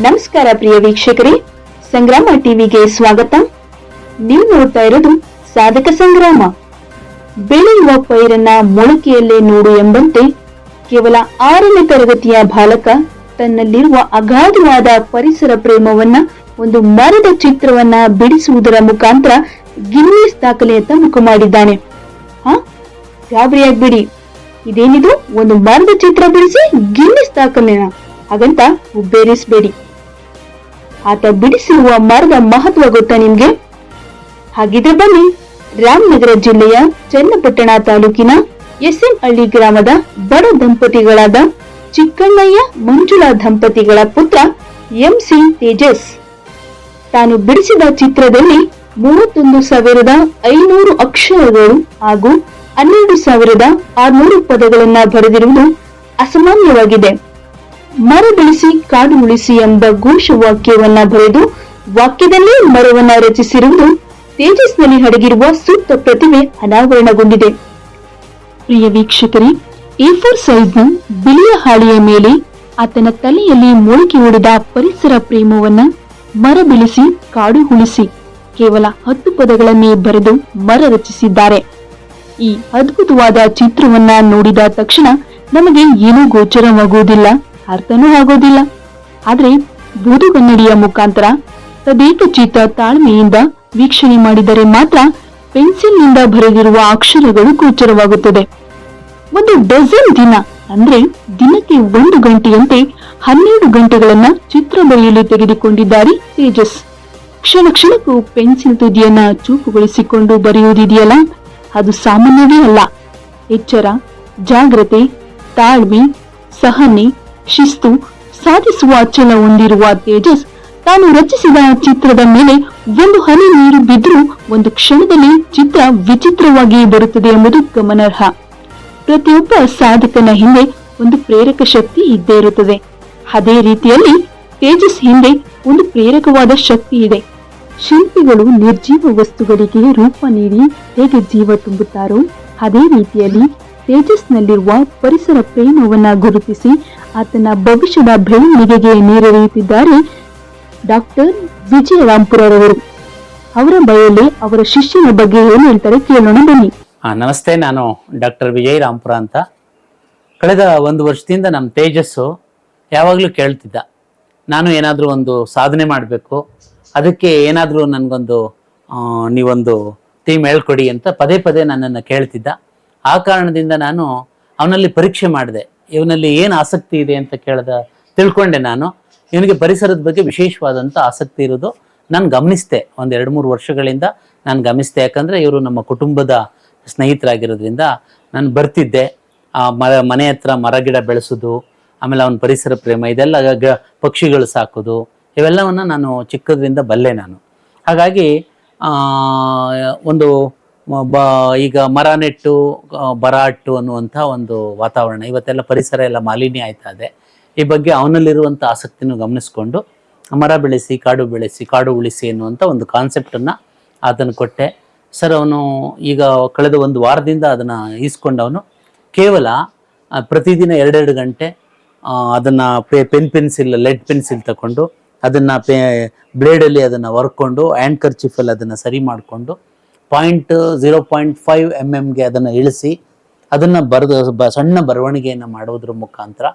ನಮಸ್ಕಾರ ಪ್ರಿಯ ವೀಕ್ಷಕರೇ. ಸಂಗ್ರಾಮ ಟಿವಿಗೆ ಸ್ವಾಗತ. ನೀವು ನೋಡ್ತಾ ಇರೋದು ಸಾಧಕ ಸಂಗ್ರಾಮ. ಬೆಳೆಯುವ ಪೈರನ್ನ ಮೊಳಕೆಯಲ್ಲೇ ನೋಡು ಎಂಬಂತೆ ಕೇವಲ ಆರನೇ ತರಗತಿಯ ಬಾಲಕ ತನ್ನಲ್ಲಿರುವ ಅಗಾಧವಾದ ಪರಿಸರ ಪ್ರೇಮವನ್ನ ಒಂದು ಮರದ ಚಿತ್ರವನ್ನ ಬಿಡಿಸುವುದರ ಮುಖಾಂತರ ಗಿನ್ನಿಸ್ ದಾಖಲೆಯತ್ತ ಮುಖ ಮಾಡಿದ್ದಾನೆ. ಹಾ? ಗಾಬರಿಯಾಗ್ಬಿಡಿ ಇದೇನಿದು? ಒಂದು ಮರದ ಚಿತ್ರ ಬಿಡಿಸಿ ಗಿನ್ನಿಸ್ ದಾಖಲೆನ. ಹಾಗಂತ ಉಬ್ಬೇರಿಸಬೇಡಿ. ಆತ ಬಿಡಿಸಿರುವ ಮರದ ಮಹತ್ವ ಗೊತ್ತಾ ನಿಮ್ಗೆ? ಹಾಗಿದ್ರೆ ಬನ್ನಿ, ರಾಮನಗರ ಜಿಲ್ಲೆಯ ಚನ್ನಪಟ್ಟಣ ತಾಲೂಕಿನ ಎಸ್ ಎಂ ಹಳ್ಳಿ ಗ್ರಾಮದ ಬಡ ದಂಪತಿಗಳಾದ ಚಿಕ್ಕಣ್ಣಯ್ಯ ಮಂಜುಳಾ ದಂಪತಿಗಳ ಪುತ್ರ ಎಂ ಸಿ ತೇಜಸ್. ತಾನು ಬಿಡಿಸಿದ ಚಿತ್ರದಲ್ಲಿ ಮೂವತ್ತೊಂದು ಸಾವಿರದ ಐನೂರು ಅಕ್ಷರಗಳು ಹಾಗೂ ಹನ್ನೆರಡು ಸಾವಿರದ ಆರ್ನೂರು ಪದಗಳನ್ನ ಬರೆದಿರುವುದು ಅಸಾಮಾನ್ಯವಾಗಿದೆ. ಮರ ಬೆಳೆಸಿ ಕಾಡು ಉಳಿಸಿ ಎಂಬ ಘೋಷವಾಕ್ಯವನ್ನ ಬರೆದು ವಾಕ್ಯದಲ್ಲೇ ಮರವನ್ನ ರಚಿಸಿರುವುದು ತೇಜಸ್ನಲ್ಲಿ ಹಡಗಿರುವ ಸೂಕ್ತ ಪ್ರತಿಮೆ ಅನಾವರಣಗೊಂಡಿದೆ. ಪ್ರಿಯ ವೀಕ್ಷಕರೇ ಏಫೋರ್ ಫೋರ್ ಸೈಜ್ನ ಬಿಳಿಯ ಹಾಳೆಯ ಮೇಲೆ ಆತನ ತಲೆಯಲ್ಲಿ ಮೊಳಕೆ ಹೊಡೆದ ಪರಿಸರ ಪ್ರೇಮವನ್ನ ಮರ ಬೆಳೆಸಿ ಕಾಡು ಉಳಿಸಿ ಕೇವಲ ಹತ್ತು ಪದಗಳನ್ನೇ ಬರೆದು ಮರ ರಚಿಸಿದ್ದಾರೆ. ಈ ಅದ್ಭುತವಾದ ಚಿತ್ರವನ್ನ ನೋಡಿದ ತಕ್ಷಣ ನಮಗೆ ಏನೂ ಗೋಚರವಾಗುವುದಿಲ್ಲ. ಅರ್ಥನೂ ಆಗೋದಿಲ್ಲ. ಆದರೆ ಬೂದುಗನ್ನಡಿಯ ಮುಖಾಂತರ ತದೇಕಚಿತ ತಾಳ್ಮೆಯಿಂದ ವೀಕ್ಷಣೆ ಮಾಡಿದರೆ ಮಾತ್ರ ಪೆನ್ಸಿಲ್ನಿಂದ ಬರೆದಿರುವ ಅಕ್ಷರಗಳು ಗೋಚರವಾಗುತ್ತದೆ. ಒಂದು ಡಜನ್ ದಿನ, ಅಂದ್ರೆ ದಿನಕ್ಕೆ ಒಂದು ಗಂಟೆಯಂತೆ ಹನ್ನೆರಡು ಗಂಟೆಗಳನ್ನ ಚಿತ್ರ ಬರೆಯಲು ತೆಗೆದುಕೊಂಡಿದ್ದಾರೆ ತೇಜಸ್. ಕ್ಷಣ ಕ್ಷಣಕ್ಕೂ ಪೆನ್ಸಿಲ್ ತುದಿಯನ್ನ ಚೂಪುಗೊಳಿಸಿಕೊಂಡು ಬರೆಯುವುದಿದೆಯಲ್ಲ? ಅದು ಸಾಮಾನ್ಯವೇ ಅಲ್ಲ. ಎಚ್ಚರ, ಜಾಗ್ರತೆ, ತಾಳ್ಮೆ, ಸಹನೆ ಶಿಸ್ತು ಸಾಧಿಸುವ ಛಲ ಹೊಂದಿರುವ ತೇಜಸ್ ತಾನು ರಚಿಸಿದ ಚಿತ್ರದ ಮೇಲೆ ಒಂದು ಹನಿ ನೀರು ಬಿದ್ದರೂ ಒಂದು ಕ್ಷಣದಲ್ಲಿ ಚಿತ್ರ ವಿಚಿತ್ರವಾಗಿ ಬರುತ್ತದೆ ಎಂಬುದು ಗಮನಾರ್ಹ. ಪ್ರತಿಯೊಬ್ಬ ಸಾಧಕನ ಹಿಂದೆ ಒಂದು ಪ್ರೇರಕ ಶಕ್ತಿ ಇದ್ದೇ ಇರುತ್ತದೆ. ಅದೇ ರೀತಿಯಲ್ಲಿ ತೇಜಸ್ ಹಿಂದೆ ಒಂದು ಪ್ರೇರಕವಾದ ಶಕ್ತಿ ಇದೆ. ಶಿಲ್ಪಿಗಳು ನಿರ್ಜೀವ ವಸ್ತುಗಳಿಗೆ ರೂಪ ನೀಡಿ ಹೇಗೆ ಜೀವ ತುಂಬುತ್ತಾರೋ ಅದೇ ರೀತಿಯಲ್ಲಿ ತೇಜಸ್ನಲ್ಲಿರುವ ಪರಿಸರ ಪ್ರೇಮವನ್ನು ಗುರುತಿಸಿ ಆತನ ಭವಿಷ್ಯದ ಬೆಳವಣಿಗೆಗೆ ನೀರೆರೆಯುತ್ತಿದ್ದಾರೆ ಡಾಕ್ಟರ್ ವಿಜಯ ರಾಂಪುರರವರು ಅವರ ಬಯಲಿ ಅವರ ಶಿಷ್ಯನ ಬಗ್ಗೆ ಏನು ಹೇಳ್ತಾರೆ ಕೇಳೋಣ ಬನ್ನಿ. ನಮಸ್ತೆ, ನಾನು ಡಾಕ್ಟರ್ ವಿಜಯ್ ರಾಂಪುರ ಅಂತ. ಕಳೆದ ಒಂದು ವರ್ಷದಿಂದ ನಮ್ಮ ತೇಜಸ್ಸು ಯಾವಾಗಲೂ ಕೇಳ್ತಿದ್ದ. ನಾನು ಏನಾದರೂ ಒಂದು ಸಾಧನೆ ಮಾಡಬೇಕು, ಅದಕ್ಕೆ ಏನಾದರೂ ನನಗೊಂದು ನೀವೊಂದು ಥೀಮ್ ಹೇಳ್ಕೊಡಿ ಅಂತ ಪದೇ ಪದೇ ನನ್ನನ್ನು ಕೇಳ್ತಿದ್ದ. ಆ ಕಾರಣದಿಂದ ನಾನು ಅವನಲ್ಲಿ ಪರೀಕ್ಷೆ ಮಾಡಿದೆ. ಇವನಲ್ಲಿ ಏನು ಆಸಕ್ತಿ ಇದೆ ಅಂತ ಕೇಳ್ದ, ತಿಳ್ಕೊಂಡೆ ನಾನು. ಇವನಿಗೆ ಪರಿಸರದ ಬಗ್ಗೆ ವಿಶೇಷವಾದಂಥ ಆಸಕ್ತಿ ಇರೋದು. ನಾನು ಗಮನಿಸಿದೆ ಒಂದು ಎರಡು ಮೂರು ವರ್ಷಗಳಿಂದ ನಾನು ಗಮನಿಸಿದೆ ಯಾಕಂದರೆ ಇವರು ನಮ್ಮ ಕುಟುಂಬದ ಸ್ನೇಹಿತರಾಗಿರೋದ್ರಿಂದ ನಾನು ಬರ್ತಿದ್ದೆ. ಆ ಮರ, ಮನೆ ಹತ್ರ ಮರ, ಗಿಡ ಬೆಳೆಸೋದು, ಆಮೇಲೆ ಅವನ ಪರಿಸರ ಪ್ರೇಮ, ಇದೆಲ್ಲ ಗ ಪಕ್ಷಿಗಳು ಸಾಕೋದು, ಇವೆಲ್ಲವನ್ನು ನಾನು ಚಿಕ್ಕದ್ರಿಂದ ಬಲ್ಲೆ ನಾನು. ಹಾಗಾಗಿ ಒಂದು ಬ, ಈಗ ಮರ ನೆಟ್ಟು ಬರಾಟು ಅನ್ನುವಂಥ ಒಂದು ವಾತಾವರಣ. ಇವತ್ತೆಲ್ಲ ಪರಿಸರ ಎಲ್ಲ ಮಾಲಿನ್ಯ ಆಯ್ತಾ ಇದೆ. ಈ ಬಗ್ಗೆ ಅವನಲ್ಲಿರುವಂಥ ಆಸಕ್ತಿನೂ ಗಮನಿಸ್ಕೊಂಡು ಮರ ಬೆಳೆಸಿ, ಕಾಡು ಬೆಳೆಸಿ, ಕಾಡು ಉಳಿಸಿ ಎನ್ನುವಂಥ ಒಂದು ಕಾನ್ಸೆಪ್ಟನ್ನು ಆತನ ಕೊಟ್ಟೆ. ಸರ್, ಅವನು ಈಗ ಕಳೆದ ಒಂದು ವಾರದಿಂದ ಅದನ್ನು ಈಸ್ಕೊಂಡವನು ಕೇವಲ ಪ್ರತಿದಿನ ಎರಡೆರಡು ಗಂಟೆ ಅದನ್ನು ಅದನ್ನ ಪೆ, ಪೆನ್, ಪೆನ್ಸಿಲ್, ಲೆಡ್ ಪೆನ್ಸಿಲ್ ತಗೊಂಡು ಅದನ್ನು ಪೆ, ಬ್ಲೇಡಲ್ಲಿ ಅದನ್ನು ವರ್ಕೊಂಡು ಆ್ಯಂಡ್ ಕರ್ಚಿಫಲ್ಲಿ ಅದನ್ನು ಸರಿ ಮಾಡಿಕೊಂಡು point zero point five M ಎಮ್ಗೆ ಅದನ್ನು ಇಳಿಸಿ ಅದನ್ನು ಬರೆದು, ಬ, ಸಣ್ಣ ಬರವಣಿಗೆಯನ್ನು ಮಾಡುವುದ್ರ ಮುಖಾಂತರ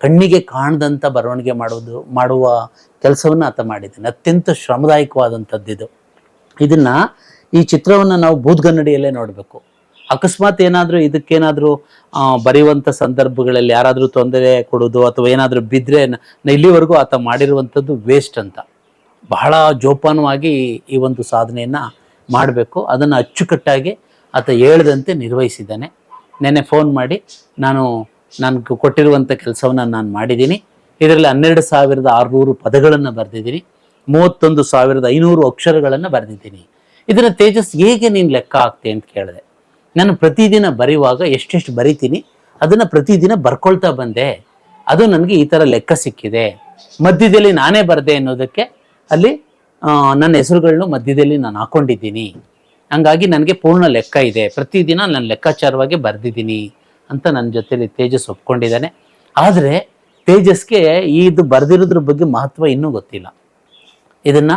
ಕಣ್ಣಿಗೆ ಕಾಣದಂಥ ಬರವಣಿಗೆ ಮಾಡುವುದು ಮಾಡುವ ಕೆಲಸವನ್ನು ಆತ ಮಾಡಿದ್ದಾನೆ. ಅತ್ಯಂತ ಶ್ರಮದಾಯಕವಾದಂಥದ್ದು ಇದು. ಇದನ್ನ ಈ ಚಿತ್ರವನ್ನು ನಾವು ಬೂದ್ಗನ್ನಡಿಯಲ್ಲೇ ನೋಡಬೇಕು. ಅಕಸ್ಮಾತ್ ಏನಾದರೂ ಇದಕ್ಕೇನಾದರೂ ಬರೆಯುವಂಥ ಸಂದರ್ಭಗಳಲ್ಲಿ ಯಾರಾದರೂ ತೊಂದರೆ ಕೊಡೋದು ಅಥವಾ ಏನಾದರೂ ಬಿದ್ದರೆ ಇಲ್ಲಿವರೆಗೂ ಆತ ಮಾಡಿರುವಂಥದ್ದು ವೇಸ್ಟ್ ಅಂತ. ಬಹಳ ಜೋಪಾನವಾಗಿ ಈ ಒಂದು ಸಾಧನೆಯನ್ನು ಮಾಡಬೇಕು. ಅದನ್ನು ಅಚ್ಚುಕಟ್ಟಾಗಿ ಆತ ಹೇಳದಂತೆ ನಿರ್ವಹಿಸಿದ್ದಾನೆ. ನೆನ್ನೆ ಫೋನ್ ಮಾಡಿ, ನಾನು ನನಗೆ ಕೊಟ್ಟಿರುವಂಥ ಕೆಲಸವನ್ನು ನಾನು ಮಾಡಿದ್ದೀನಿ. ಇದರಲ್ಲಿ ಹನ್ನೆರಡು ಸಾವಿರದ ಆರುನೂರು ಪದಗಳನ್ನು ಬರೆದಿದ್ದೀನಿ. ಮೂವತ್ತೊಂದು ಸಾವಿರದ ಐನೂರು ಅಕ್ಷರಗಳನ್ನು ಬರೆದಿದ್ದೀನಿ. ಇದರ ತೇಜಸ್ ಹೇಗೆ ನೀನು ಲೆಕ್ಕ ಆಗ್ತೆ ಅಂತ ಕೇಳಿದೆ. ನಾನು ಪ್ರತಿದಿನ ಬರೆಯುವಾಗ ಎಷ್ಟೆಷ್ಟು ಬರಿತೀನಿ, ಅದನ್ನು ಪ್ರತಿದಿನ ಬರ್ಕೊಳ್ತಾ ಬಂದೆ. ಅದು ನನಗೆ ಈ ಥರ ಲೆಕ್ಕ ಸಿಕ್ಕಿದೆ. ಮಧ್ಯದಲ್ಲಿ ನಾನೇ ಬರೆದೆ ಅನ್ನೋದಕ್ಕೆ ಅಲ್ಲಿ ನನ್ನ ಹೆಸರುಗಳನ್ನು ಮಧ್ಯದಲ್ಲಿ ನಾನು ಹಾಕೊಂಡಿದ್ದೀನಿ. ಹಂಗಾಗಿ ನನಗೆ ಪೂರ್ಣ ಲೆಕ್ಕ ಇದೆ. ಪ್ರತಿದಿನ ನಾನು ಲೆಕ್ಕಾಚಾರವಾಗಿ ಬರೆದಿದ್ದೀನಿ ಅಂತ ನನ್ನ ಜೊತೆಯಲ್ಲಿ ತೇಜಸ್ ಒಪ್ಕೊಂಡಿದ್ದಾನೆ. ಆದರೆ ತೇಜಸ್ಗೆ ಇದು ಬರೆದಿರೋದ್ರ ಬಗ್ಗೆ ಮಹತ್ವ ಇನ್ನೂ ಗೊತ್ತಿಲ್ಲ. ಇದನ್ನು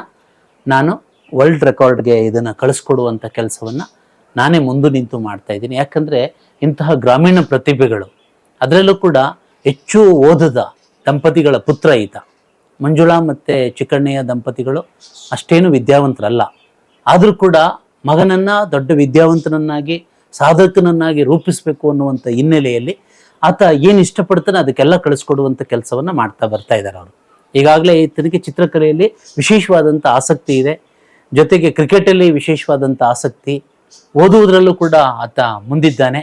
ನಾನು ವರ್ಲ್ಡ್ ರೆಕಾರ್ಡ್ಗೆ ಇದನ್ನು ಕಳಿಸ್ಕೊಡುವಂಥ ಕೆಲಸವನ್ನು ನಾನೇ ಮುಂದೆ ನಿಂತು ಮಾಡ್ತಾ ಇದ್ದೀನಿ. ಯಾಕಂದರೆ ಇಂತಹ ಗ್ರಾಮೀಣ ಪ್ರತಿಭೆಗಳು, ಅದರಲ್ಲೂ ಕೂಡ ಹೆಚ್ಚು ಓದದ ದಂಪತಿಗಳ ಪುತ್ರ ಈತ. ಮಂಜುಳಾ ಮತ್ತೆ ಚಿಕ್ಕಣ್ಣಯ್ಯ ದಂಪತಿಗಳು ಅಷ್ಟೇನು ವಿದ್ಯಾವಂತರಲ್ಲ. ಆದರೂ ಕೂಡ ಮಗನನ್ನ ದೊಡ್ಡ ವಿದ್ಯಾವಂತನನ್ನಾಗಿ, ಸಾಧಕನನ್ನಾಗಿ ರೂಪಿಸಬೇಕು ಅನ್ನುವಂಥ ಹಿನ್ನೆಲೆಯಲ್ಲಿ ಆತ ಏನು ಇಷ್ಟಪಡ್ತಾನೆ ಅದಕ್ಕೆಲ್ಲ ಕಳಿಸ್ಕೊಡುವಂಥ ಕೆಲಸವನ್ನು ಮಾಡ್ತಾ ಬರ್ತಾ ಇದ್ದಾರೆ ಅವರು. ಈಗಾಗಲೇ ಈತನಿಗೆ ಚಿತ್ರಕಲೆಯಲ್ಲಿ ವಿಶೇಷವಾದಂಥ ಆಸಕ್ತಿ ಇದೆ. ಜೊತೆಗೆ ಕ್ರಿಕೆಟಲ್ಲಿ ವಿಶೇಷವಾದಂಥ ಆಸಕ್ತಿ ಓದುವುದರಲ್ಲೂ ಕೂಡ ಆತ ಮುಂದಿದ್ದಾನೆ.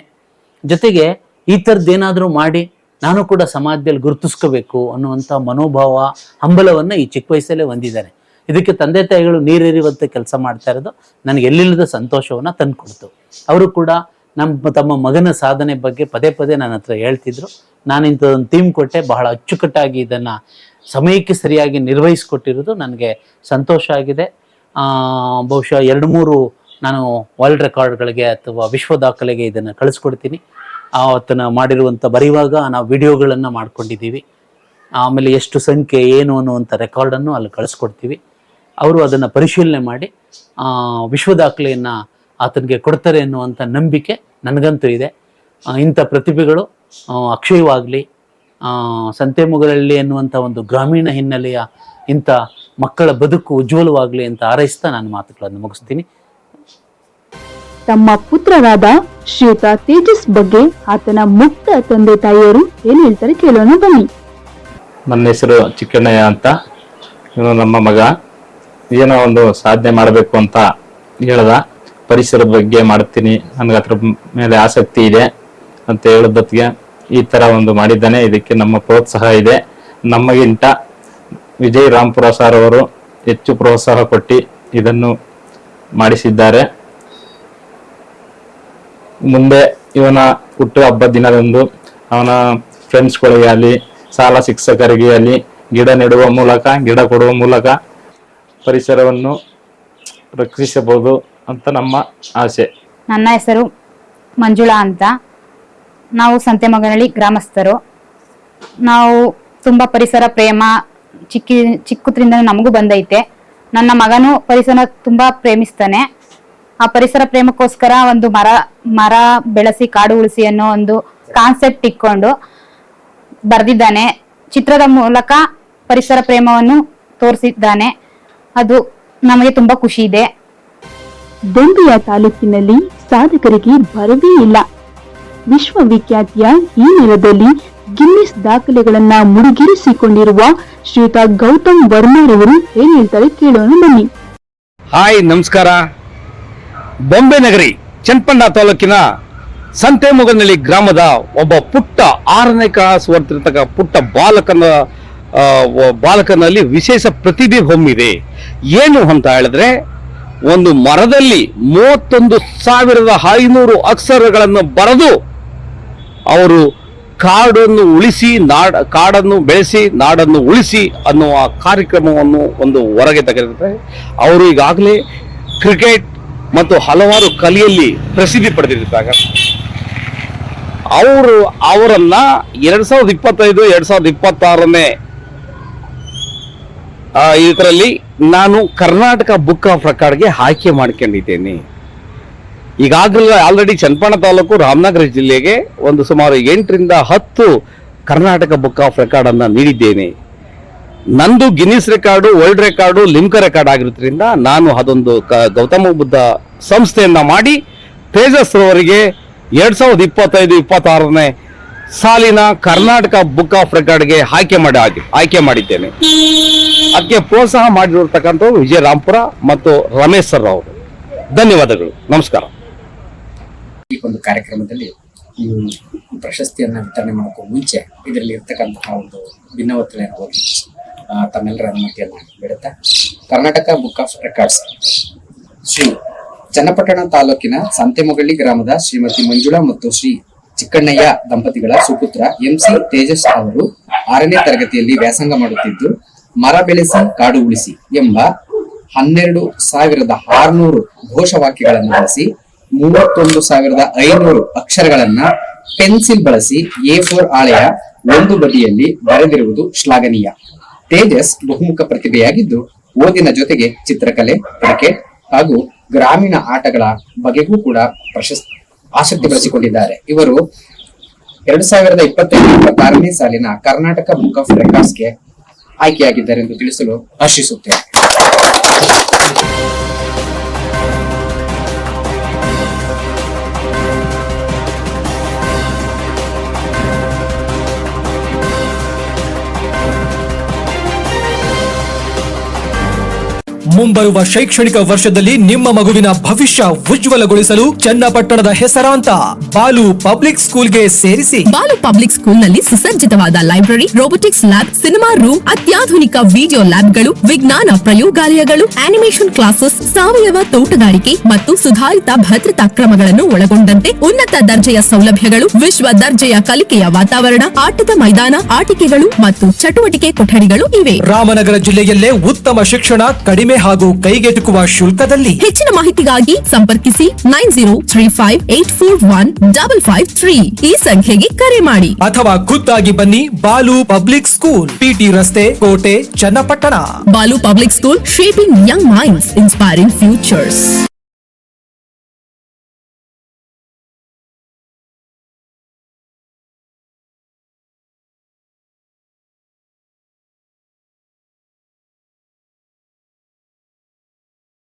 ಜೊತೆಗೆ ಈ ಥರದ್ದೇನಾದರೂ ಮಾಡಿ ನಾನು ಕೂಡ ಸಮಾಜದಲ್ಲಿ ಗುರುತಿಸ್ಕೋಬೇಕು ಅನ್ನುವಂಥ ಮನೋಭಾವ, ಹಂಬಲವನ್ನು ಈ ಚಿಕ್ಕ ವಯಸ್ಸಲ್ಲೇ ಹೊಂದಿದ್ದಾರೆ. ಇದಕ್ಕೆ ತಂದೆ ತಾಯಿಗಳು ನೀರೆರಿಯುವಂತೆ ಕೆಲಸ ಮಾಡ್ತಾ ಇರೋದು ನನಗೆ ಎಲ್ಲಿಲ್ಲದ ಸಂತೋಷವನ್ನು ತಂದುಕೊಡ್ತು. ಅವರು ಕೂಡ ನಮ್ಮ ತಮ್ಮ ಮಗನ ಸಾಧನೆ ಬಗ್ಗೆ ಪದೇ ಪದೇ ನನ್ನ ಹತ್ರ ಹೇಳ್ತಿದ್ರು. ನಾನು ಇಂಥದ್ದೊಂದು ಥೀಮ್ ಕೊಟ್ಟೆ, ಬಹಳ ಅಚ್ಚುಕಟ್ಟಾಗಿ ಇದನ್ನು ಸಮಯಕ್ಕೆ ಸರಿಯಾಗಿ ನಿರ್ವಹಿಸಿಕೊಟ್ಟಿರೋದು ನನಗೆ ಸಂತೋಷ ಆಗಿದೆ. ಬಹುಶಃ ಎರಡು ಮೂರು ನಾನು ವರ್ಲ್ಡ್ ರೆಕಾರ್ಡ್ಗಳಿಗೆ ಅಥವಾ ವಿಶ್ವ ದಾಖಲೆಗೆ ಇದನ್ನು ಕಳಿಸ್ಕೊಡ್ತೀನಿ. ಆವತ್ತನ ಮಾಡಿರುವಂಥ ಬರೆಯುವಾಗ ನಾವು ವಿಡಿಯೋಗಳನ್ನು ಮಾಡ್ಕೊಂಡಿದ್ದೀವಿ. ಆಮೇಲೆ ಎಷ್ಟು ಸಂಖ್ಯೆ, ಏನು ಅನ್ನುವಂಥ ರೆಕಾರ್ಡನ್ನು ಅಲ್ಲಿ ಕಳಿಸ್ಕೊಡ್ತೀವಿ. ಅವರು ಅದನ್ನು ಪರಿಶೀಲನೆ ಮಾಡಿ ವಿಶ್ವ ದಾಖಲೆಯನ್ನು ಆತನಿಗೆ ಕೊಡ್ತಾರೆ ಅನ್ನುವಂಥ ನಂಬಿಕೆ ನನಗಂತೂ ಇದೆ. ಇಂಥ ಪ್ರತಿಭೆಗಳು ಅಕ್ಷಯವಾಗಲಿ ಸಂತೆಮುಗಲಹಳ್ಳಿ ಎನ್ನುವಂಥ ಒಂದು ಗ್ರಾಮೀಣ ಹಿನ್ನೆಲೆಯ ಇಂಥ ಮಕ್ಕಳ ಬದುಕು ಉಜ್ವಲವಾಗಲಿ ಅಂತ ಹಾರೈಸ್ತಾ ನಾನು ಮಾತುಗಳನ್ನು ಮುಗಿಸ್ತೀನಿ. ತಮ್ಮ ಪುತ್ರರಾದ ಶ್ರೀಯುತ ತೇಜಸ್ ಬಗ್ಗೆ ಆತನ ಮುಕ್ತ ತಂದೆ ತಾಯಿಯರು ಏನ್ ಹೇಳ್ತಾರೆ ಕೇಳೋಣ ಬನ್ನಿ. ನನ್ನ ಹೆಸರು ಚಿಕ್ಕಣ್ಣಯ್ಯ ಅಂತ. ಇವನು ನಮ್ಮ ಮಗ. ಏನೋ ಒಂದು ಸಾಧನೆ ಮಾಡಬೇಕು ಅಂತ ಹೇಳ್ದ. ಪರಿಸರದ ಬಗ್ಗೆ ಮಾಡ್ತೀನಿ. ನನಗೆ ಅದ್ರ ಮೇಲೆ ಆಸಕ್ತಿ ಇದೆ ಅಂತ ಹೇಳಿದ್ದೊತ್ತಿಗೆ ಈ ತರ ಒಂದು ಮಾಡಿದ್ದಾನೆ. ಇದಕ್ಕೆ ನಮ್ಮ ಪ್ರೋತ್ಸಾಹ ಇದೆ. ನಮಗಿಂತ ವಿಜಯ್ ರಾಮ್ಪುರ ಸರ್ ಅವರು ಹೆಚ್ಚು ಪ್ರೋತ್ಸಾಹ ಕೊಟ್ಟು ಇದನ್ನು ಮಾಡಿಸಿದ್ದಾರೆ. ಮುಂದೆ ಇವನ ಹುಟ್ಟು ಹಬ್ಬ ದಿನದಂದು ಅವನ ಫ್ರೆಂಡ್ಸ್ಗಳಿಗೆ ಆಗಲಿ, ಶಾಲಾ ಶಿಕ್ಷಕರಿಗೆ ಆಗಲಿ, ಗಿಡ ನೆಡುವ ಮೂಲಕ, ಗಿಡ ಕೊಡುವ ಮೂಲಕ ಪರಿಸರವನ್ನು ರಕ್ಷಿಸಬಹುದು ಅಂತ ನಮ್ಮ ಆಸೆ. ನನ್ನ ಹೆಸರು ಮಂಜುಳಾ ಅಂತ. ನಾವು ಸಂತೆಮಗನಹಳ್ಳಿ ಗ್ರಾಮಸ್ಥರು. ನಾವು ತುಂಬ ಪರಿಸರ ಪ್ರೇಮ ಚಿಕ್ಕಿ ಚಿಕ್ಕದ್ರಿಂದ ನಮಗೂ ಬಂದೈತೆ. ನನ್ನ ಮಗನು ಪರಿಸರ ತುಂಬ ಪ್ರೇಮಿಸ್ತಾನೆ. ಆ ಪರಿಸರ ಪ್ರೇಮಕ್ಕೋಸ್ಕರ ಒಂದು ಮರ ಮರ ಬೆಳೆಸಿ ಕಾಡು ಉಳಿಸಿ ಅನ್ನೋ ಒಂದು ಕಾನ್ಸೆಪ್ಟ್ ಇಟ್ಕೊಂಡು ಬರೆದಿದ್ದಾನೆ. ಚಿತ್ರದ ಮೂಲಕ ಪರಿಸರ ಪ್ರೇಮವನ್ನು ತೋರಿಸಿದ್ದಾನೆ. ಅದು ನಮಗೆ ತುಂಬಾ ಖುಷಿ ಇದೆ. ದೊಂಬಿಯ ತಾಲೂಕಿನಲ್ಲಿ ಸಾಧಕರಿಗೆ ಬರವೇ ಇಲ್ಲ. ವಿಶ್ವವಿಖ್ಯಾತಿಯ ಈ ನೆಲದಲ್ಲಿ ಗಿನ್ನಿಸ್ ದಾಖಲೆಗಳನ್ನ ಮುಡುಗಿರಿಸಿಕೊಂಡಿರುವ ಶ್ರೀಯುತ ಗೌತಮ್ ವರ್ಮಾರವರು ಏನ್ ಹೇಳ್ತಾರೆ ಕೇಳೋಣ ಬನ್ನಿ. ಹಾಯ್ ನಮಸ್ಕಾರ. ಬೊಂಬೆ ನಗರಿ ಚನ್ನಪಣ್ಣ ತಾಲೂಕಿನ ಸಂತೆಮೊಗನಹಳ್ಳಿ ಗ್ರಾಮದ ಒಬ್ಬ ಪುಟ್ಟ ಆರನೇ ಕ್ಲಾಸ್ ಓದ್ತಿರ್ತಕ್ಕ ಪುಟ್ಟ ಬಾಲಕನ ಬಾಲಕನಲ್ಲಿ ವಿಶೇಷ ಪ್ರತಿಭೆ ಹೊಮ್ಮಿದೆ. ಏನು ಅಂತ ಹೇಳಿದ್ರೆ, ಒಂದು ಮರದಲ್ಲಿ ಮೂವತ್ತೊಂದು ಸಾವಿರದ ಐನೂರು ಅಕ್ಷರಗಳನ್ನು ಬರೆದು ಅವರು ಕಾಡನ್ನು ಉಳಿಸಿ, ನಾಡ, ಕಾಡನ್ನು ಬೆಳೆಸಿ, ನಾಡನ್ನು ಉಳಿಸಿ ಅನ್ನುವ ಕಾರ್ಯಕ್ರಮವನ್ನು ಒಂದು ಹೊರಗೆ ತೆಗೆದಿರ್ತಾರೆ ಅವರು ಈಗಾಗಲೇ ಕ್ರಿಕೆಟ್ ಮತ್ತು ಹಲವಾರು ಕಲೆಯಲ್ಲಿ ಪ್ರಸಿದ್ಧಿ ಪಡೆದಿರ್ತಾಗ ಅವರು ಅವರನ್ನ ಎರಡ್ ಸಾವಿರದ ಇಪ್ಪತ್ತೈದು, ಎರಡ್ ಸಾವಿರದ ಇಪ್ಪತ್ತಾರನೇ ಇದರಲ್ಲಿ ನಾನು ಕರ್ನಾಟಕ ಬುಕ್ ಆಫ್ ರೆಕಾರ್ಡ್ಗೆ ಆಯ್ಕೆ ಮಾಡ್ಕೊಂಡಿದ್ದೇನೆ. ಈಗಾಗಲೇ ಆಲ್ರೆಡಿ ಚನ್ನಪಣ ತಾಲೂಕು ರಾಮನಗರ ಜಿಲ್ಲೆಗೆ ಒಂದು ಸುಮಾರು ಎಂಟರಿಂದ ಹತ್ತು ಕರ್ನಾಟಕ ಬುಕ್ ಆಫ್ ರೆಕಾರ್ಡ್ ಅನ್ನ ನೀಡಿದ್ದೇನೆ. ನಂದು Guinness record world record Limca record ಆಗಿರೋದ್ರಿಂದ ನಾನು ಅದೊಂದು ಕ- ಗೌತಮ ಬುದ್ಧ ಸಂಸ್ಥೆಯನ್ನ ಮಾಡಿ ತೇಜಸ್ ಅವರಿಗೆ ಎರಡ್ ಸಾವಿರದ ಇಪ್ಪತ್ತೈದು ಇಪ್ಪತ್ತಾರನೇ ಸಾಲಿನ ಕರ್ನಾಟಕ ಬುಕ್ ಆಫ್ ರೆಕಾರ್ಡ್ಗೆ ಆಯ್ಕೆ ಮಾಡಿ ಆಯ್ಕೆ ಮಾಡಿದ್ದೇನೆ. ಅದಕ್ಕೆ ಪ್ರೋತ್ಸಾಹ ಮಾಡಿರ್ತಕ್ಕಂಥವ್ರು ವಿಜಯ ರಾಮ್ಪುರ ಮತ್ತು ರಮೇಶ್ ಸರ್ ಅವರು. ಧನ್ಯವಾದಗಳು. ನಮಸ್ಕಾರ. ಈ ಒಂದು ಕಾರ್ಯಕ್ರಮದಲ್ಲಿ ಪ್ರಶಸ್ತಿಯನ್ನು ಪ್ರಶಸ್ತಿಯನ್ನ ವಿತರಣೆ ಮಾಡೋಕ್ಕೂ ಮುಂಚೆ ಇದರಲ್ಲಿ ಇರ್ತಕ್ಕಂತಹ ಒಂದು ಆ, ತಮ್ಮೆಲ್ಲರ ಅನುಮತಿಯನ್ನ ಬಿಡುತ್ತೆ Karnataka book of records Shri Channapatna ತಾಲೂಕಿನ ಸಂತೆಮೊಗಳ್ಳಿ ಗ್ರಾಮದ ಶ್ರೀಮತಿ ಮಂಜುಳಾ ಮತ್ತು ಶ್ರೀ ಚಿಕ್ಕಣ್ಣಯ್ಯ ದಂಪತಿಗಳ ಸುಪುತ್ರ ಎಂಸಿ ತೇಜಸ್ ಅವರು ಆರನೇ ತರಗತಿಯಲ್ಲಿ ವ್ಯಾಸಂಗ ಮಾಡುತ್ತಿದ್ದು, ಮರ ಬೆಳೆಸಿ, ಕಾಡು ಉಳಿಸಿ ಎಂಬ ಹನ್ನೆರಡು ಸಾವಿರದ ಆರುನೂರು ಘೋಷವಾಕ್ಯಗಳನ್ನು ಬಳಸಿ, ಮೂವತ್ತೊಂದು ಸಾವಿರದ ಐನೂರು ಅಕ್ಷರಗಳನ್ನ ಪೆನ್ಸಿಲ್ ಬಳಸಿ ಎ ಫೋರ್ ಆಳೆಯ ಒಂದು ಬದಿಯಲ್ಲಿ ಬರೆದಿರುವುದು ಶ್ಲಾಘನೀಯ. ತೇಜಸ್ ಬಹುಮುಖ ಪ್ರತಿಭೆಯಾಗಿದ್ದು, ಓದಿನ ಜೊತೆಗೆ ಚಿತ್ರಕಲೆ ಕ್ರಿಕೆಟ್ ಹಾಗೂ ಗ್ರಾಮೀಣ ಆಟಗಳ ಬಗೆಗೂ ಕೂಡ ಪ್ರಶಸ್ತಿ ಆಸಕ್ತಿ ಬೆಳೆಸಿಕೊಂಡಿದ್ದಾರೆ. ಇವರು ಎರಡು ಸಾವಿರದ ಇಪ್ಪತ್ತೈದು ಇಪ್ಪತ್ತಾರನೇ ಸಾಲಿನ ಕರ್ನಾಟಕ ಬುಕ್ ಆಫ್ ರೆಕಾರ್ಡ್ಸ್ಗೆ ಆಯ್ಕೆಯಾಗಿದ್ದಾರೆ ಎಂದು ತಿಳಿಸಲು ಹರ್ಷಿಸುತ್ತೇನೆ ಮುಂಬರುವ ಶೈಕ್ಷಣಿಕ ವರ್ಷದಲ್ಲಿ ನಿಮ್ಮ ಮಗುವಿನ ಭವಿಷ್ಯ ಉಜ್ವಲಗೊಳಿಸಲು ಚನ್ನಪಟ್ಟಣದ ಹೆಸರಾಂತ ಬಾಲು ಪಬ್ಲಿಕ್ ಸ್ಕೂಲ್ಗೆ ಸೇರಿಸಿ. ಬಾಲು ಪಬ್ಲಿಕ್ ಸ್ಕೂಲ್ನಲ್ಲಿ ಸುಸಜ್ಜಿತವಾದ library robotics lab cinema room ಅತ್ಯಾಧುನಿಕ ವಿಡಿಯೋ ಲ್ಯಾಬ್ಗಳು ವಿಜ್ಞಾನ ಪ್ರಯೋಗಾಲಯಗಳು ಆನಿಮೇಷನ್ ಕ್ಲಾಸಸ್ ಸಾವಯವ ತೋಟಗಾರಿಕೆ ಮತ್ತು ಸುಧಾರಿತ ಭದ್ರತಾ ಕ್ರಮಗಳನ್ನು ಒಳಗೊಂಡಂತೆ ಉನ್ನತ ದರ್ಜೆಯ ಸೌಲಭ್ಯಗಳು ವಿಶ್ವ ದರ್ಜೆಯ ಕಲಿಕೆಯ ವಾತಾವರಣ ಆಟದ ಮೈದಾನ ಆಟಿಕೆಗಳು ಮತ್ತು ಚಟುವಟಿಕೆ ಕೊಠಡಿಗಳು ಇವೆ. ರಾಮನಗರ ಜಿಲ್ಲೆಯಲ್ಲೇ ಉತ್ತಮ ಶಿಕ್ಷಣ ಕಡಿಮೆ ಹಾಗೂ ಕೈಗೆಟುಕುವ ಶುಲ್ಕದಲ್ಲಿ ಹೆಚ್ಚಿನ ಮಾಹಿತಿಗಾಗಿ ಸಂಪರ್ಕಿಸಿ nine zero three five eight four one double five three. ಈ ಸಂಖ್ಯೆಗೆ ಕರೆ ಮಾಡಿ. ಅಥವಾ ಖುದ್ದಾಗಿ ಬನ್ನಿ ಬಾಲು ಪಬ್ಲಿಕ್ ಸ್ಕೂಲ್ ಪಿಟಿ ರಸ್ತೆ ಕೋಟೆ Channapatna. Balu public school shaping young minds inspiring futures.